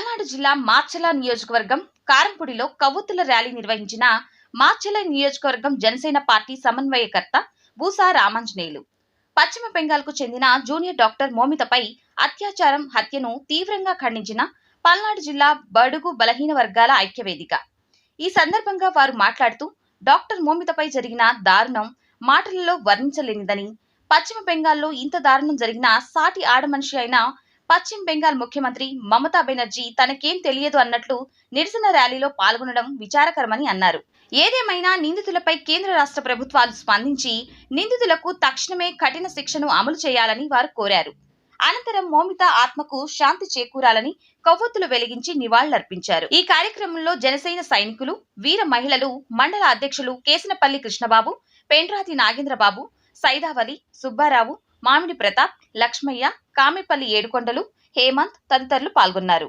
పల్నాడు జిల్లా మార్చల నియోజకవర్గం కారంపూడిలో కవ్వొత్తుల ర్యాలీ నిర్వహించిన మార్చల నియోజకవర్గం జనసేన పార్టీ సమన్వయకర్త బూసా రామాంజనేయులు. పశ్చిమ బెంగాల్కు చెందిన జూనియర్ డాక్టర్ మోమితపై అత్యాచారం హత్యను తీవ్రంగా ఖండించిన పల్నాడు జిల్లా బడుగు బలహీన వర్గాల ఐక్యవేదిక. ఈ సందర్భంగా వారు మాట్లాడుతూ డాక్టర్ మోమితపై జరిగిన దారుణం మాటలలో వర్ణించలేనిదని పశ్చిమ బెంగాల్లో ఇంత దారుణం జరిగిన సాటి ఆడమనిషి అయిన పశ్చిమ బెంగాల్ ముఖ్యమంత్రి మమతా బెనర్జీ తనకేం తెలియదు అన్నట్లు నిరసన ర్యాలీలో పాల్గొనడం విచారకరమని అన్నారు. ఏదేమైనా నిందితులపై కేంద్ర రాష్ట్ర ప్రభుత్వాలు స్పందించి నిందితులకు తక్షణమే కఠిన శిక్షను అమలు చేయాలని వారు కోరారు. అనంతరం మోమిత ఆత్మకు శాంతి చేకూరాలని కొవ్వొత్తులు వెలిగించి నివాళులర్పించారు. ఈ కార్యక్రమంలో జనసేన సైనికులు వీర మహిళలు మండల అధ్యక్షులు కేసనపల్లి కృష్ణబాబు పెండ్రాతి నాగేంద్రబాబు సైదావలి సుబ్బారావు మామిడి ప్రతాప్ లక్ష్మయ్య కామెపల్లి ఏడుకొండలు హేమంత్ తదితరులు పాల్గొన్నారు.